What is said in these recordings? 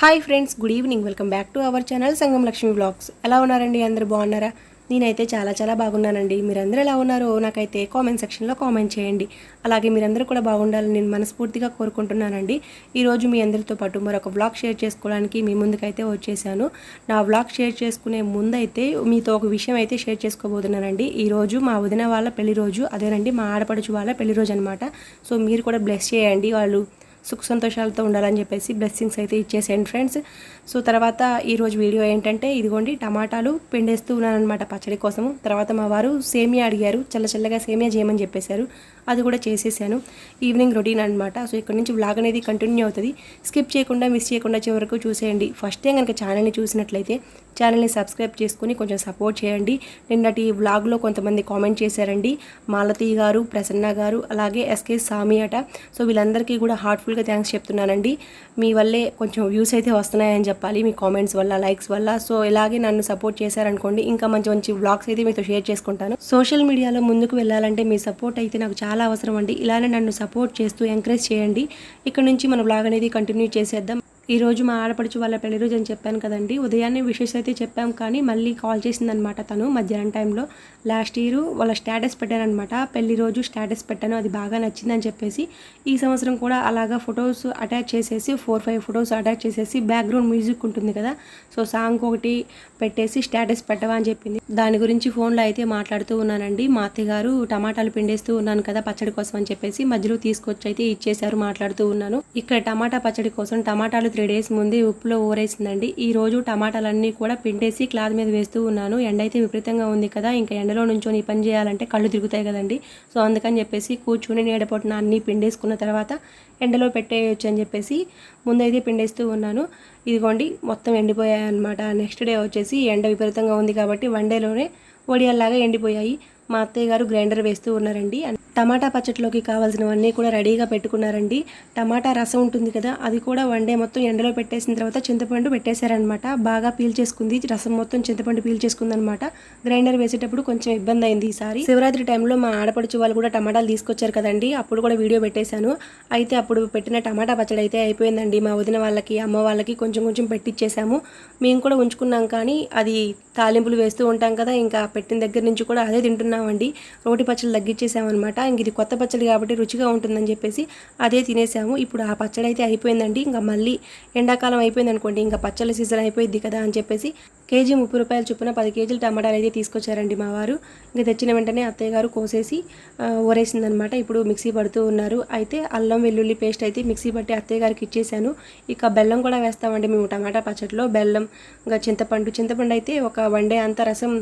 Hi friends good evening. Welcome back to our channel Sangam Lakshmi blogs. ఎలా ఉన్నారండి అందరు? బాగున్నారా? నేనైతే చాలా చాలా బాగున్నానండి. మీరందరూ ఎలా ఉన్నారో నాకైతే కామెంట్ సెక్షన్లో కామెంట్ చేయండి. అలాగే మీరందరూ కూడా బాగుండాలని నేను మనస్ఫూర్తిగా కోరుకుంటున్నానండి. ఈరోజు మీ అందరితో పాటు మరొక వ్లాగ్ షేర్ చేసుకోవడానికి మీ ముందుకైతే వచ్చేసాను. నా వ్లాగ్ షేర్ చేసుకునే ముందైతే మీతో ఒక విషయం అయితే షేర్ చేసుకోబోతున్నానండి. ఈరోజు మా వదిన వాళ్ళ పెళ్ళి రోజు. అదేనండి మా ఆడపడుచు వాళ్ళ పెళ్ళి రోజు అనమాట సో మీరు కూడా బ్లెస్ చేయండి వాళ్ళు. సుఖ సంతోషాలతో ఉండాలని చెప్పేసి బ్లెస్సింగ్స్ అయితే ఇచ్చేసేయండి ఫ్రెండ్స్. సో తర్వాత ఈరోజు వీడియో ఏంటంటే ఇదిగోండి టమాటాలు పిండేస్తూ ఉన్నాను అనమాట పచ్చడి కోసము. తర్వాత మా వారు సేమియా అడిగారు. చల్ల చల్లగా సేమియా చేయమని చెప్పేశారు. అది కూడా చేసేసాను. ఈవినింగ్ రొటీన్ అనమాట సో ఇక్కడ నుంచి వ్లాగ్ అనేది కంటిన్యూ అవుతుంది. స్కిప్ చేయకుండా మిస్ చేయకుండా చివరకు చూసేయండి. ఫస్ట్ టైం కనుక ఛానల్ని చూసినట్లయితే ఛానల్ని సబ్స్క్రైబ్ చేసుకుని కొంచెం సపోర్ట్ చేయండి. నిన్నటి వ్లాగ్లో కొంతమంది కామెంట్ చేశారండి. మాలతి గారు ప్రసన్న గారు అలాగే ఎస్కే సామి అట. సో వీళ్ళందరికీ కూడా హార్ట్ఫుల్గా థ్యాంక్స్ చెప్తున్నానండి. మీ వల్లే కొంచెం వ్యూస్ అయితే వస్తున్నాయని చెప్పాలి. మీ కామెంట్స్ వల్ల లైక్స్ వల్ల. సో ఇలాగే నన్ను సపోర్ట్ చేశారనుకోండి ఇంకా మంచి మంచి వ్లాగ్స్ అయితే మీతో షేర్ చేసుకుంటాను. సోషల్ మీడియాలో ముందుకు వెళ్ళాలంటే మీ సపోర్ట్ అయితే నాకు చాలా అవసరం అండి. ఇలానే నన్ను సపోర్ట్ చేస్తూ ఎంకరేజ్ చేయండి. ఇక్కడ నుంచి మన బ్లాగ్ అనేది కంటిన్యూ చేసేద్దాం. ఈ రోజు మా ఆడపడుచు వాళ్ళ పెళ్ళి రోజు అని చెప్పాను కదండి. ఉదయాన్నే విషెస్ అయితే చెప్పాం కానీ మళ్ళీ కాల్ చేసిందనమాట తను మధ్యాహ్నం టైంలో. లాస్ట్ ఇయర్ వాళ్ళ స్టేటస్ పెట్టానమాట పెళ్ళి రోజు స్టేటస్ పెట్టాను అది బాగా నచ్చిందని చెప్పేసి. ఈ సంవత్సరం కూడా అలాగా ఫొటోస్ అటాచ్ చేసేసి ఫోర్ ఫైవ్ ఫొటోస్ అటాచ్ చేసేసి బ్యాక్గ్రౌండ్ మ్యూజిక్ ఉంటుంది కదా. సో సాంగ్ ఒకటి పెట్టేసి స్టేటస్ పెట్టవా అని చెప్పింది. దాని గురించి ఫోన్లో అయితే మాట్లాడుతూ ఉన్నానండి. మా అత్తయ్య గారు టమాటాలు పిండేస్తూ ఉన్నాను కదా పచ్చడి కోసం అని చెప్పేసి మధ్యలో తీసుకొచ్చి అయితే ఇచ్చేశారు మాట్లాడుతూ ఉన్నాను. ఇక్కడ టమాటా పచ్చడి కోసం టమాటాలు త్రీ డేస్ ముందే ఉప్పులో ఊరేసిందండి. ఈ రోజు టమాటాలన్నీ కూడా పిండేసి క్లాత్ మీద వేస్తూ ఉన్నాను. ఎండ అయితే విపరీతంగా ఉంది కదా ఇంకా ఎండలో నుంచొని పని చేయాలంటే కళ్ళు తిరుగుతాయి కదండి. సో అందుకని చెప్పేసి కూర్చుని నీడపొట్టున అన్నీ పిండేసుకున్న తర్వాత ఎండలో పెట్టేయచ్చు అని చెప్పేసి ముందైతే పిండేస్తూ ఉన్నాను. ఇదిగోండి మొత్తం ఎండిపోయాయి అనమాట నెక్స్ట్ డే వచ్చేసి ఎండ విపరీతంగా ఉంది కాబట్టి వన్ డేలోనే వడియాల్లాగా ఎండిపోయాయి. మా అత్తయ్య గారు గ్రైండర్ వేస్తూ ఉన్నారండి. టమాటా పచ్చడిలోకి కావాల్సినవన్నీ కూడా రెడీగా పెట్టుకున్నారండి. టమాటా రసం ఉంటుంది కదా అది కూడా వన్ డే మొత్తం ఎండలో పెట్టేసిన తర్వాత చింతపండు పెట్టేశారనమాట బాగా పీల్ చేసుకుంది రసం మొత్తం చింతపండు పీల్ చేసుకుందనమాట గ్రైండర్ వేసేటప్పుడు కొంచెం ఇబ్బంది అయింది ఈసారి. శివరాత్రి టైంలో మా ఆడపడుచు వాళ్ళు కూడా టమాటాలు తీసుకొచ్చారు కదండి అప్పుడు కూడా వీడియో పెట్టేశాను. అయితే అప్పుడు పెట్టిన టమాటా పచ్చడి అయితే అయిపోయిందండి. మా వదిన వాళ్ళకి అమ్మ వాళ్ళకి కొంచెం కొంచెం పెట్టిచ్చేసాము మేము కూడా ఉంచుకున్నాం కానీ అది తాలింపులు వేస్తూ ఉంటాం కదా ఇంకా పెట్టిన దగ్గర నుంచి కూడా అదే తింటున్నామండి. రోటి పచ్చడి తగ్గించేసామన్నమాట ఇంక ఇది కొత్త పచ్చడి కాబట్టి రుచిగా ఉంటుందని చెప్పేసి అదే తినేసాము. ఇప్పుడు ఆ పచ్చడి అయితే అయిపోయిందండి. ఇంకా మళ్ళీ ఎండాకాలం అయిపోయింది అనుకోండి ఇంకా పచ్చళ్ళ సీజన్ అయిపోయింది కదా అని చెప్పేసి కేజీ ముప్పై రూపాయల చొప్పున పది కేజీలు టమాటాలు అయితే తీసుకొచ్చారండి మా వారు. ఇంకా తెచ్చిన వెంటనే అత్తయ్య గారు కోసేసి ఊరేసిందనమాట ఇప్పుడు మిక్సీ పడుతూ ఉన్నారు. అయితే అల్లం వెల్లుల్లి పేస్ట్ అయితే మిక్సీ పట్టి అత్తయ్య గారికి ఇచ్చేసాను. ఇక బెల్లం కూడా వేస్తామండి మేము టమాటా పచ్చడిలో బెల్లం ఇంకా చింతపండు. చింతపండు అయితే ఒక వన్ డే అంతా రసం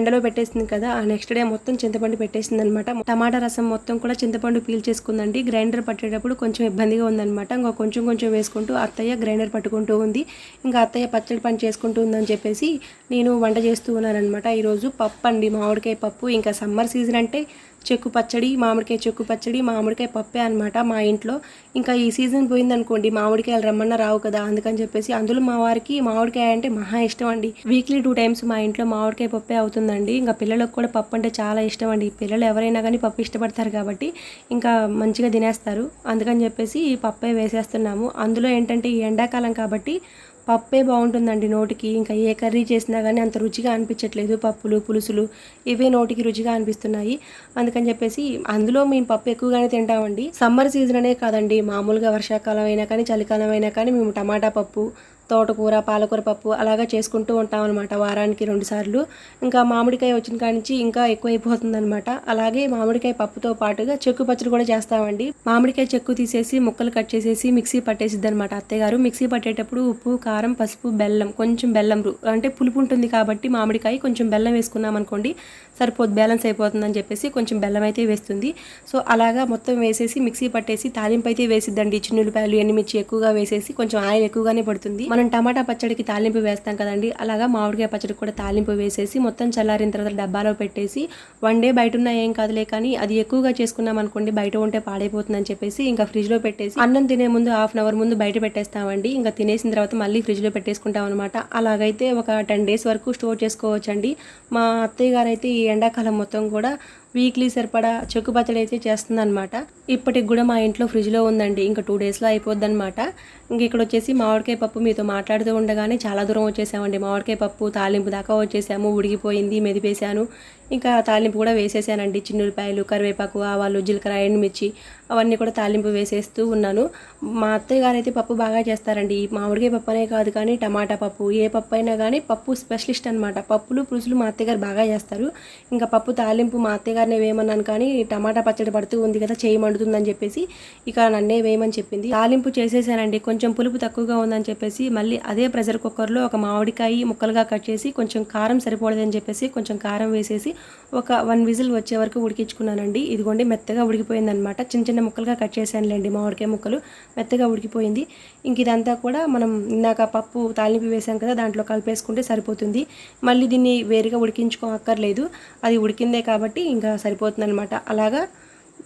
ఎండలో పెట్టేసింది కదా ఆ నెక్స్ట్ డే మొత్తం చింతపండు పెట్టేసింది అనమాట టమాటా రసం మొత్తం కూడా చింతపండు పీల్ చేసుకుందండి. గ్రైండర్ పట్టేటప్పుడు కొంచెం ఇబ్బందిగా ఉందనమాట. ఇంకా కొంచెం కొంచెం వేసుకుంటూ అత్తయ్య గ్రైండర్ పట్టుకుంటూ ఉంది. ఇంకా అత్తయ్య పచ్చడి పని చేసుకుంటూ ఉందని చెప్పేసి నేను వంట చేస్తూ ఉన్నానమాట ఈరోజు పప్పు అండి మామిడికాయ పప్పు. ఇంకా సమ్మర్ సీజన్ అంటే చెక్కు పచ్చడి మామిడికాయ చెక్కు పచ్చడి మామిడికాయ పప్పే అనమాట మా ఇంట్లో. ఇంకా ఈ సీజన్ పోయిందనుకోండి మామిడికాయలు రమ్మన్నా రావు కదా. అందుకని చెప్పేసి అందులో మా వారికి మామిడికాయ అంటే మహా ఇష్టం అండి. వీక్లీ టూ టైమ్స్ మా ఇంట్లో మామిడికాయ పప్పే అవుతుందండి. ఇంకా పిల్లలకు కూడా పప్పు అంటే చాలా ఇష్టం అండి. పిల్లలు ఎవరైనా కానీ పప్పు ఇష్టపడతారు కాబట్టి ఇంకా మంచిగా తినేస్తారు. అందుకని చెప్పేసి ఈ పప్పే వేసేస్తున్నాము. అందులో ఏంటంటే ఈ ఎండాకాలం కాబట్టి పప్పే బాగుంటుందండి నోటికి. ఇంకా ఏ కర్రీ చేసినా కానీ అంత రుచిగా అనిపించట్లేదు పప్పులు పులుసులు. ఇవే నోటికి రుచిగా అనిపిస్తున్నాయి. అందుకని చెప్పేసి అందులో మేము పప్పు ఎక్కువగానే తింటామండి. సమ్మర్ సీజన్ అనే కాదండి. మామూలుగా వర్షాకాలం అయినా కానీ చలికాలం అయినా కానీ మేము టమాటా పప్పు తోటకూర పాలకూర పప్పు అలాగా చేసుకుంటూ ఉంటాం అనమాట వారానికి రెండుసార్లు ఇంకా మామిడికాయ వచ్చిన కానించి నుంచి ఇంకా ఎక్కువైపోతుందనమాట అనమాట అలాగే మామిడికాయ పప్పుతో పాటుగా చెక్కు పచ్చడి కూడా చేస్తామండి. మామిడికాయ చెక్కు తీసేసి ముక్కలు కట్ చేసేసి మిక్సీ పట్టేసిద్ది అనమాట అత్తయ్యగారు. మిక్సీ పట్టేటప్పుడు ఉప్పు కారం పసుపు బెల్లం కొంచెం బెల్లం రు- అంటే పులుపు ఉంటుంది కాబట్టి మామిడికాయ కొంచెం బెల్లం వేసుకున్నాం అనుకోండి సరిపోదు బ్యాలెన్స్ అయిపోతుందని చెప్పేసి కొంచెం బెల్లం అయితే వేస్తుంది. సో అలాగా మొత్తం వేసేసి మిక్సీ పట్టేసి తాలింపు అయితే వేసిద్దండి. చిన్నులపాయలు ఎండుమిర్చి ఎక్కువగా వేసేసి కొంచెం ఆయిల్ ఎక్కువగానే పడుతుంది. మనం టమాటా పచ్చడికి తాలింపు వేస్తాం కదండి. అలాగా మామిడికాయ పచ్చడికి కూడా తాలింపు వేసేసి మొత్తం చల్లారిన తర్వాత డబ్బాలో పెట్టేసి వన్ డే బయట ఉన్నా ఏం కాదులే కానీ అది ఎక్కువగా చేసుకున్నాం అనుకోండి బయట ఉంటే పాడైపోతుందని చెప్పేసి ఇంకా ఫ్రిడ్జ్లో పెట్టేసి అన్నం తినే ముందు హాఫ్ అన్ అవర్ ముందు బయట పెట్టేస్తామండి. ఇంకా తినేసిన తర్వాత మళ్ళీ ఫ్రిడ్జ్లో పెట్టేసుకుంటాం అనమాట అలాగైతే ఒక టెన్ డేస్ వరకు స్టోర్ చేసుకోవచ్చండి. మా అత్తయ్య గారు అయితే ఈ ఎండాకాలం మొత్తం కూడా వీక్లీ సరిపడా చెక్కు పచ్చడి అయితే చేస్తుందన్నమాట. ఇప్పటికి కూడా మా ఇంట్లో ఫ్రిడ్జ్లో ఉందండి. ఇంకా టూ డేస్లో అయిపోద్ది అనమాట ఇంక ఇక్కడ వచ్చేసి మామిడికాయ పప్పు మీతో మాట్లాడుతూ ఉండగానే చాలా దూరం వచ్చేసామండి. మామిడికాయ పప్పు తాలింపు దాకా వచ్చేసాము. ఉడికిపోయింది మెదిపేశాను. ఇంకా తాలింపు కూడా వేసేసానండి. చిన్నులపాయలు కరివేపాకు ఆవాలు జీలకర్ర ఎండుమిర్చి అవన్నీ కూడా తాలింపు వేసేస్తూ ఉన్నాను. మా అత్తయ్య గారు అయితే పప్పు బాగా చేస్తారండి. మామిడికాయ పప్పు అనే కాదు కానీ టమాటా పప్పు ఏ పప్పు అయినా కానీ పప్పు స్పెషలిస్ట్ అనమాట పప్పులు పులుసులు మా అత్తయ్య గారు బాగా చేస్తారు. ఇంకా పప్పు తాలింపు మా అత్తయ్య గారిని వేయమన్నాను కానీ టమాటా పచ్చడి పడుతూ ఉంది కదా చేయి మండుతుందని చెప్పేసి ఇక నన్నే వేయమని చెప్పింది. తాలింపు చేసేసానండి. కొంచెం పులుపు తక్కువగా ఉందని చెప్పేసి మళ్ళీ అదే ప్రెషర్ కుక్కర్లో ఒక మామిడికాయ ముక్కలుగా కట్ చేసి కొంచెం కారం సరిపోలేదని చెప్పేసి కొంచెం కారం వేసేసి ఒక వన్ విజిల్ వచ్చే వరకు ఉడికించుకున్నానండి. ఇదిగోండి మెత్తగా ఉడికిపోయిందనమాట చిన్న చిన్న ముక్కలుగా కట్ చేశానులేండి మామిడికాయ ముక్కలు. మెత్తగా ఉడికిపోయింది. ఇంక ఇదంతా కూడా మనం ఇందాక పప్పు తాలింపు వేసాం కదా దాంట్లో కలిపేసుకుంటే సరిపోతుంది. మళ్ళీ దీన్ని వేరుగా ఉడికించుకో అక్కర్లేదు. అది ఉడికిందే కాబట్టి ఇంకా సరిపోతుంది అనమాట అలాగా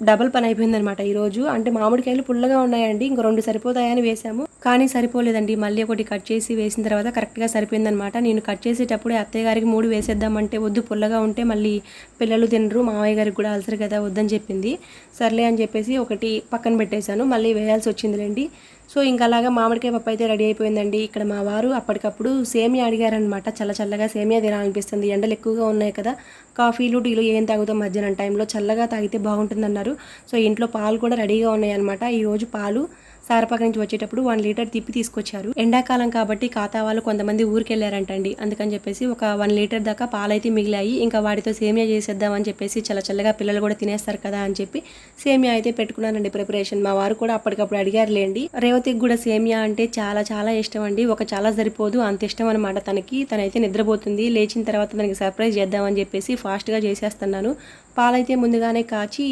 డబల్ పని అయిపోయిందనమాట ఈరోజు. అంటే మామిడికాయలు పుల్లగా ఉన్నాయండి. ఇంక రెండు సరిపోతాయని వేసాము కానీ సరిపోలేదండి. మళ్ళీ ఒకటి కట్ చేసి వేసిన తర్వాత కరెక్ట్గా సరిపోయిందనమాట. నేను కట్ చేసేటప్పుడు అత్తయ్య గారికి మూడు వేసేద్దామంటే వద్దు పుల్లగా ఉంటే మళ్ళీ పిల్లలు తినరు మామయ్య గారికి కూడా అలసరు కదా వద్దని చెప్పింది. సర్లే అని చెప్పేసి ఒకటి పక్కన పెట్టేశాను. మళ్ళీ వేయాల్సి వచ్చిందిలేండి. సో ఇంకా అలాగా మామిడికాయ పప్పు అయితే రెడీ అయిపోయిందండి. ఇక్కడ మా వారు అప్పటికప్పుడు సేమియా అడిగారనమాట. చల్ల చల్లగా సేమియా తినాలనిపిస్తుంది. ఎండలు ఎక్కువగా ఉన్నాయి కదా కాఫీలు టీలు ఏం తాగుతాం మధ్యాహ్నం టైంలో చల్లగా తాగితే బాగుంటుందన్నారు. సో ఇంట్లో పాలు కూడా రెడీగా ఉన్నాయన్నమాట. ఈరోజు పాలు సారపాక నుంచి వచ్చేటప్పుడు వన్ లీటర్ తిప్పి తీసుకొచ్చారు. ఎండాకాలం కాబట్టి ఖాతా వాళ్ళు కొంతమంది ఊరికెళ్ళారంటండి. అందుకని చెప్పేసి ఒక వన్ లీటర్ దాకా పాలైతే మిగిలాయి ఇంకా వాటితో సేమియా చేసేద్దామని చెప్పేసి చల్ల చల్లగా పిల్లలు కూడా తినేస్తారు కదా అని చెప్పి సేమియా అయితే పెట్టుకున్నానండి ప్రిపరేషన్. మా వారు కూడా అప్పటికప్పుడు అడిగారులేండి. రేవతికి కూడా సేమియా అంటే చాలా చాలా ఇష్టం అండి ఒక చాలా సరిపోదు అంత ఇష్టం అనమాట తనకి. తనైతే నిద్రపోతుంది. లేచిన తర్వాత తనకి సర్ప్రైజ్ చేద్దామని చెప్పేసి ఫాస్ట్గా చేసేస్తున్నాను. పాలైతే ముందుగానే కాచి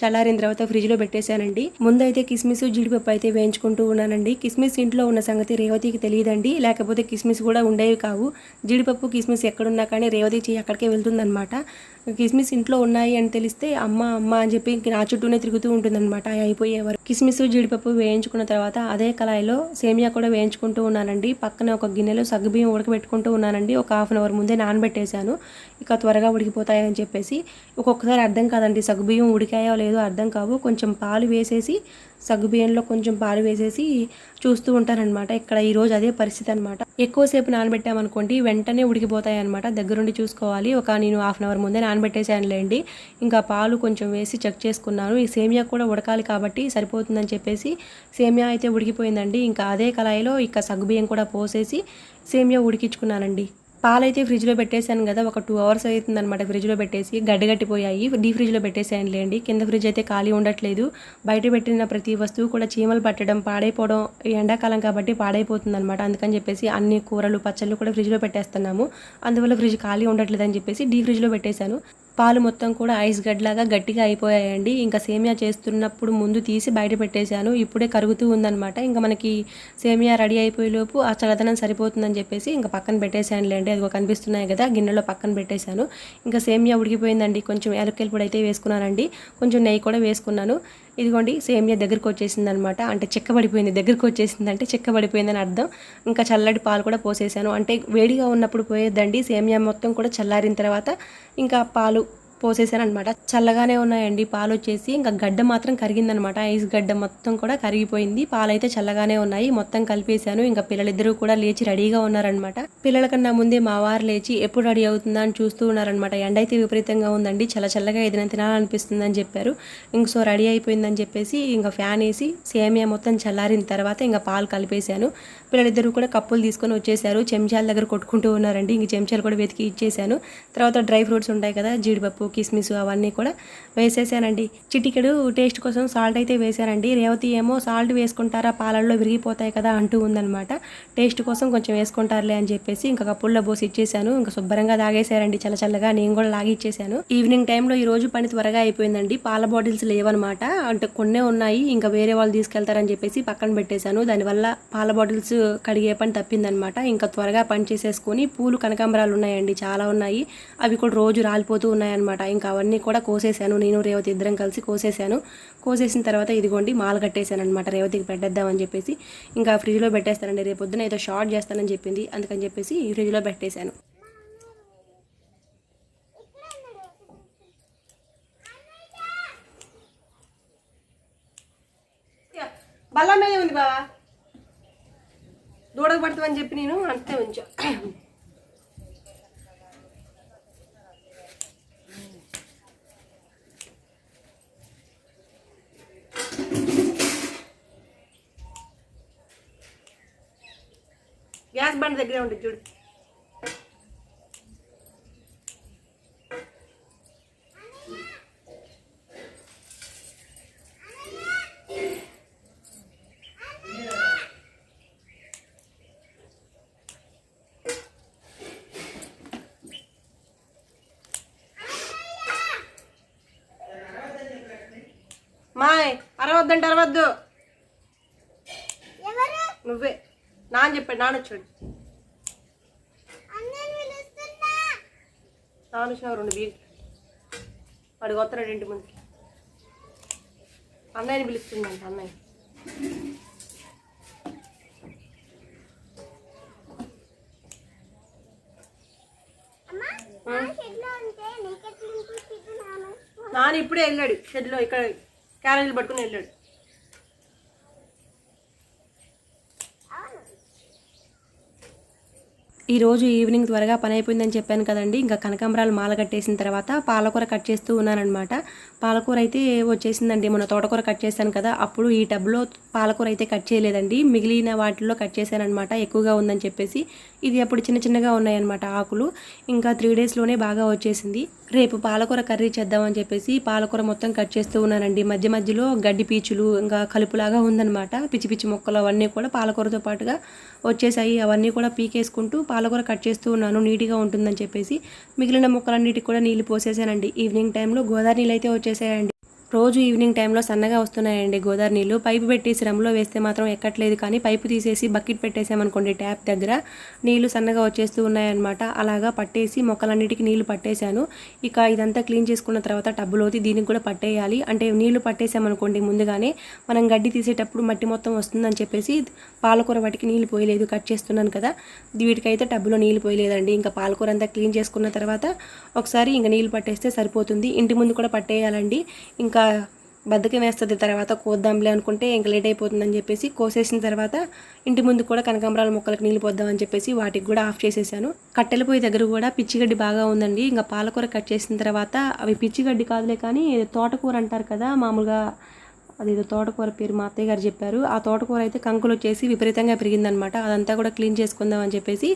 చల్లారిన తర్వాత ఫ్రిడ్జ్లో పెట్టేశానండి. ముందైతే కిస్మిస్ జీడిపప్పు అయితే వేయించుకుంటూ ఉన్నానండి. కిస్మిస్ ఇంట్లో ఉన్న సంగతి రేవతికి తెలియదండి. లేకపోతే కిస్మిస్ కూడా ఉండేవి కావు. జీడిపప్పు కిస్మిస్ ఎక్కడున్నా కానీ రేవతి చేయి అక్కడికే వెళ్తుందనమాట కిస్మిస్ ఇంట్లో ఉన్నాయి అని తెలిస్తే అమ్మ అమ్మ అని చెప్పి నా చుట్టూనే తిరుగుతూ ఉంటుందన్నమాట. అయిపోయేవారు కిస్మిస్ జీడిపప్పు వేయించుకున్న తర్వాత అదే కళాయిలో సేమియా కూడా వేయించుకుంటూ ఉన్నానండి. పక్కన ఒక గిన్నెలో సగ్గుబియ్యం ఉడకబెట్టుకుంటూ ఉన్నానండి. ఒక హాఫ్ అన్ అవర్ ముందే నానబెట్టేశాను. ఇక త్వరగా ఉడికిపోతాయని చెప్పేసి ఒక్కొక్కసారి అర్థం కాదండి సగ్గుబియ్యం ఉడికాయో లేదో అర్థం కావు కొంచెం పాలు వేసేసి సగ్గుబియ్యంలో కొంచెం పాలు వేసేసి చూస్తూ ఉంటారనమాట ఇక్కడ ఈరోజు అదే పరిస్థితి అనమాట ఎక్కువసేపు నానబెట్టామనుకోండి వెంటనే ఉడికిపోతాయి అనమాట దగ్గరుండి చూసుకోవాలి. ఒక నేను హాఫ్ అన్ అవర్ ముందే నానబెట్టేసానులేండి ఇంకా పాలు కొంచెం వేసి చెక్ చేసుకున్నాను. ఈ సేమియా కూడా ఉడకాలి కాబట్టి సరిపోతుందని చెప్పేసి సేమియా అయితే ఉడికిపోయిందండి. ఇంకా అదే కళాయిలో ఇక సగ్గుబియ్యం కూడా పోసేసి సేమియా ఉడికించుకున్నానండి. పాలైతే ఫ్రిడ్జ్లో పెట్టేశాను కదా ఒక టూ అవర్స్ అవుతుందన్నమాట ఫ్రిడ్జ్లో పెట్టేసి. గడ్డగట్టిపోయాయి డీ ఫ్రిడ్జ్లో పెట్టేసాను లేండి. కింద ఫ్రిడ్జ్ అయితే ఖాళీ ఉండట్లేదు. బయట పెట్టిన ప్రతి వస్తువు కూడా చీమలు పట్టడం పాడైపోవడం ఈ ఎండాకాలం కాబట్టి పాడైపోతుంది అనమాట అందుకని చెప్పేసి అన్ని కూరలు పచ్చళ్ళు కూడా ఫ్రిడ్జ్లో పెట్టేస్తున్నాము. అందువల్ల ఫ్రిడ్జ్ ఖాళీ ఉండట్లేదు అని చెప్పేసి డీ ఫ్రిడ్జ్లో పెట్టేశాను. పాలు మొత్తం కూడా ఐస్ గడ్లాగా గట్టిగా అయిపోయాయండి. ఇంకా సేమియా చేస్తున్నప్పుడు ముందు తీసి బయట పెట్టేశాను. ఇప్పుడే కరుగుతూ ఉందన్నమాట. ఇంకా మనకి సేమియా రెడీ అయిపోయేలోపు ఆ చల్లదనం సరిపోతుందని చెప్పేసి ఇంకా పక్కన పెట్టేశానులేండి. అది కనిపిస్తున్నాయి కదా గిన్నెలో పక్కన పెట్టేశాను. ఇంకా సేమియా ఉడికిపోయిందండి. కొంచెం యాలక్కలు పొడి అయితే వేసుకున్నానండి. కొంచెం నెయ్యి కూడా వేసుకున్నాను. ఇదిగోండి సేమియా దగ్గరికి వచ్చేసింది అనమాట అంటే చెక్కబడిపోయింది. దగ్గరికి వచ్చేసింది అంటే చెక్కబడిపోయిందని అర్థం. ఇంకా చల్లటి పాలు కూడా పోసేసాను. అంటే వేడిగా ఉన్నప్పుడు పోయేదండి సేమియా మొత్తం కూడా చల్లారిన తర్వాత ఇంకా పాలు పోసేసాను అనమాట చల్లగానే ఉన్నాయండి పాలు వచ్చేసి. ఇంకా గడ్డ మాత్రం కరిగిందనమాట. ఐస్ గడ్డ మొత్తం కూడా కరిగిపోయింది. పాలు అయితే చల్లగానే ఉన్నాయి. మొత్తం కలిపేశాను. ఇంకా పిల్లలిద్దరూ కూడా లేచి రెడీగా ఉన్నారనమాట. పిల్లల కన్నా ముందే మా వారు లేచి ఎప్పుడు రెడీ అవుతుందా అని చూస్తూ ఉన్నారనమాట. ఎండ అయితే విపరీతంగా ఉందండి. చల్ల చల్లగా ఏదైనా తినాలనిపిస్తుంది అని చెప్పారు. ఇంక సో రెడీ అయిపోయిందని చెప్పేసి ఇంకా ఫ్యాన్ వేసి సేమియా మొత్తం చల్లారిన తర్వాత ఇంకా పాలు కలిపేశాను. పిల్లలిద్దరూ కూడా కప్పులు తీసుకొని వచ్చేసారు. చెంచాల దగ్గర కొట్టుకుంటూ ఉన్నారండి. ఇంక చెంచాలు కూడా వెతికి ఇచ్చేసాను. తర్వాత డ్రై ఫ్రూట్స్ ఉంటాయి కదా జీడిపప్పు కిస్మిస్ అవన్నీ కూడా వేసేసానండి. చిటికెడు టేస్ట్ కోసం సాల్ట్ అయితే వేసానండి. రేవతి ఏమో సాల్ట్ వేసుకుంటారా పాలల్లో విరిగిపోతాయి కదా అంటూ ఉందన్నమాట. టేస్ట్ కోసం కొంచెం వేసుకుంటారులే అని చెప్పేసి ఇంకా కప్పుల్లో పోసి ఇచ్చేసాను. ఇంకా శుభ్రంగా తాగేశారండి చల్ల చల్లగా. నేను కూడా లాగి ఇచ్చేసాను. ఈవినింగ్ టైంలో ఈ రోజు పని త్వరగా అయిపోయిందండి. పాల బాటిల్స్ లేవన్నమాట. అంటే కొన్నే ఉన్నాయి. ఇంకా వేరే వాళ్ళు తీసుకెళ్తారని చెప్పేసి పక్కన పెట్టేశాను. దానివల్ల పాల బాటిల్స్ కడిగే పని తప్పిందనమాట. ఇంకా త్వరగా పని చేసేసుకొని పూలు కనకాంబరాలు ఉన్నాయండి చాలా ఉన్నాయి. అవి కూడా రోజు రాలిపోతూ ఉన్నాయన్నమాట. ఇంకా అవన్నీ కూడా కోసేసాను నేను రేవతి ఇద్దరం కలిసి కోసేసాను కోసేసిన తర్వాత ఇదిగోండి మాల కట్టేశాను అనమాట రేవతికి పెట్టేద్దామని చెప్పేసి. ఇంకా ఫ్రిడ్జ్లో పెట్టేస్తానండి. రేపు పొద్దున ఏదో షార్ట్ చేస్తానని చెప్పింది. అందుకని చెప్పేసి ఫ్రిడ్జ్లో పెట్టేశాను. బల్ల మీద ఉంది బావా. దూడకు చెప్పి నేను అంతే ఉంచా. గ్యాస్ బండ్ దగ్గరే ఉంటుంది చూడు. మాయ్ అరవద్దంటే అరవద్దు. నువ్వే. నాన్న చెప్పాడు నాన్న వచ్చాడు. నాన్న వచ్చిన రెండు బీర్ వాడు వస్తున్నాడు ఇంటి ముందు. అన్నయ్యని పిలుస్తుందంట అన్నయ్య. నాన్న ఇప్పుడే వెళ్ళాడు షెడ్లో ఇక్కడ క్యారేజీలు పట్టుకుని వెళ్ళాడు. ఈరోజు ఈ రోజు ఈవినింగ్ త్వరగా పని అయిపోయిందని చెప్పాను కదండి. ఇంకా కనకాంబరాలు మాల కట్టేసిన తర్వాత పాలకూర కట్ చేస్తూ ఉన్నానమాట పాలకూర అయితే వచ్చేసిందండి. మన తోటకూర కట్ చేశాను కదా. అప్పుడు ఈ టబ్లో పాలకూర అయితే కట్ చేయలేదండి. మిగిలిన వాటిల్లో కట్ చేశానమాట ఎక్కువగా ఉందని చెప్పేసి ఇది అప్పుడు చిన్న చిన్నగా ఉన్నాయన్నమాట ఆకులు. ఇంకా త్రీ డేస్లోనే బాగా వచ్చేసింది. రేపు పాలకూర కర్రీ చేద్దామని చెప్పేసి పాలకూర మొత్తం కట్ చేస్తూ ఉన్నానండి. మధ్య మధ్యలో గడ్డి పీచులు ఇంకా కలుపులాగా ఉందన్నమాట. పిచ్చి పిచ్చి మొక్కలు అవన్నీ కూడా పాలకూరతో పాటుగా వచ్చేసాయి. అవన్నీ కూడా పీకేసుకుంటూ పాలకూర కట్ చేస్తూ ఉన్నాను. నీట్గా ఉంటుందని చెప్పేసి మిగిలిన మొక్కలన్నిటికి కూడా నీళ్ళు పోసేసానండి. ఈవినింగ్ టైంలో గోదావరి నీళ్ళు అయితే వచ్చేసాయండి. రోజు ఈవినింగ్ టైంలో సన్నగా వస్తున్నాయండి గోదావరి నీళ్ళు పైపు పెట్టేసి రమ్లో వేస్తే మాత్రం ఎక్కట్లేదు కానీ పైపు తీసేసి బకెట్ పెట్టేసామనుకోండి ట్యాప్ దగ్గర నీళ్ళు సన్నగా వచ్చేస్తూ ఉన్నాయన్నమాట. అలాగా పట్టేసి మొక్కలన్నిటికీ నీళ్ళు పట్టేశాను. ఇక ఇదంతా క్లీన్ చేసుకున్న తర్వాత టబ్బులోతి దీనికి కూడా పట్టేయాలి. అంటే నీళ్ళు పట్టేసామనుకోండి ముందుగానే మనం గడ్డి తీసేటప్పుడు మట్టి మొత్తం వస్తుందని చెప్పేసి పాలకూర వాటికి నీళ్ళు పోయలేదు కట్ చేస్తున్నాను కదా. వీటికైతే టబ్బులో నీళ్ళు పోయలేదండి. ఇంకా పాలకూర అంతా క్లీన్ చేసుకున్న తర్వాత ఒకసారి ఇంకా నీళ్ళు పట్టేస్తే సరిపోతుంది. ఇంటి ముందు కూడా పట్టేయాలండి. ఇంకా బద్దకం వేస్తుంది తర్వాత కోద్దాంలే అనుకుంటే ఇంకా లేట్ అయిపోతుందని చెప్పేసి కోసేసిన తర్వాత ఇంటి ముందు కూడా కనకాంబరాల మొక్కలకు నీళ్ళు పోద్దామని చెప్పేసి వాటికి కూడా ఆఫ్ చేసేసాను. కట్టెల పొయ్యి దగ్గర కూడా పిచ్చిగడ్డి బాగా ఉందండి. ఇంకా పాలకూర కట్ చేసిన తర్వాత అవి పిచ్చిగడ్డి కాదులే కానీ తోటకూర అంటారు కదా మామూలుగా అదేదో తోటకూర పేరు మా అత్తయ్య గారు చెప్పారు. ఆ తోటకూర అయితే కంకులు వచ్చేసి విపరీతంగా పెరిగిందనమాట అదంతా కూడా క్లీన్ చేసుకుందాం అని చెప్పేసి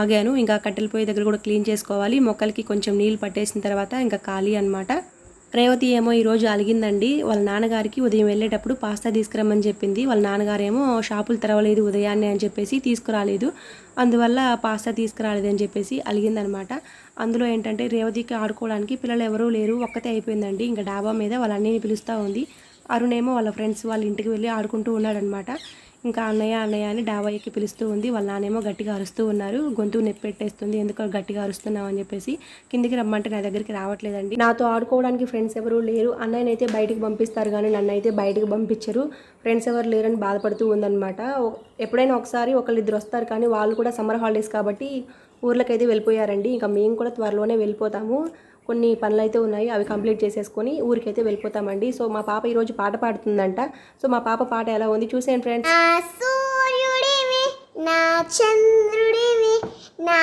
ఆగాను. ఇంకా కట్టెల పొయ్యి దగ్గర కూడా క్లీన్ చేసుకోవాలి. మొక్కలకి కొంచెం నీళ్ళు పట్టేసిన తర్వాత ఇంకా ఖాళీ అనమాట రేవతి ఏమో ఈరోజు అలిగిందండి. వాళ్ళ నాన్నగారికి ఉదయం వెళ్ళేటప్పుడు పాస్తా తీసుకురమ్మని చెప్పింది. వాళ్ళ నాన్నగారేమో షాపులు తెరవలేదు ఉదయాన్నే అని చెప్పేసి తీసుకురాలేదు. అందువల్ల పాస్తా తీసుకురాలేదు అని చెప్పేసి అలిగిందనమాట. అందులో ఏంటంటే రేవతికి ఆడుకోవడానికి పిల్లలు ఎవరూ లేరు ఒక్కతే అయిపోయిందండి. ఇంకా డాబా మీద వాళ్ళ అన్నయ్యని పిలుస్తూ ఉంది. అరుణేమో వాళ్ళ ఫ్రెండ్స్ వాళ్ళ ఇంటికి వెళ్ళి ఆడుకుంటూ ఉన్నాడనమాట. ఇంకా అన్నయ్య అన్నయ్య అని డాబా ఎక్కి పిలుస్తూ ఉంది. వాళ్ళ నానేమో గట్టిగా అరుస్తూ ఉన్నారు. గొంతు నెప్పెట్టేస్తుంది ఎందుకు గట్టిగా అరుస్తున్నావు అని చెప్పేసి కిందికి రమ్మంటే నా దగ్గరికి రావట్లేదండి. నాతో ఆడుకోవడానికి ఫ్రెండ్స్ ఎవరు లేరు. అన్నయ్యనైతే బయటికి పంపిస్తారు కానీ నన్ను అయితే బయటికి పంపించరు. ఫ్రెండ్స్ ఎవరు లేరని బాధపడుతూ ఉందన్నమాట. ఎప్పుడైనా ఒకసారి ఒకళ్ళిద్దరు వస్తారు కానీ వాళ్ళు కూడా సమ్మర్ హాలిడేస్ కాబట్టి ఊర్లకైతే వెళ్ళిపోయారండి. ఇంకా మేము కూడా త్వరలోనే వెళ్ళిపోతాము. కొన్ని పనులు అయితే ఉన్నాయి అవి కంప్లీట్ చేసేసుకొని ఊరికైతే వెళ్ళిపోతామండి. సో మా పాప ఈరోజు పాట పాడుతుందంట. సో మా పాప పాట ఎలా ఉంది చూసేయండి ఫ్రెండ్స్. నా సూర్యుడివి నా చంద్రుడివి నా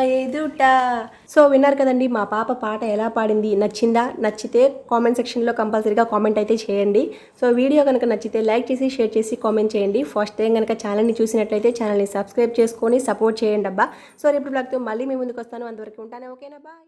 ఎదుట. సో విన్నారు కదండి మా పాప పాట ఎలా పాడింది? నచ్చిందా? నచ్చితే కామెంట్ సెక్షన్లో కంపల్సరీగా కామెంట్ అయితే చేయండి. సో వీడియో కనుక నచ్చితే లైక్ చేసి షేర్ చేసి కామెంట్ చేయండి. ఫస్ట్ టైం కనుక ఛానల్ని చూసినట్లయితే ఛానల్ని సబ్స్క్రైబ్ చేసుకొని సపోర్ట్ చేయండి అబ్బా. సో రేపు బ్లాగ్తో మళ్ళీ మీ ముందుకు వస్తాను. అంతవరకు ఉంటాను. ఓకేనా? బాయ్.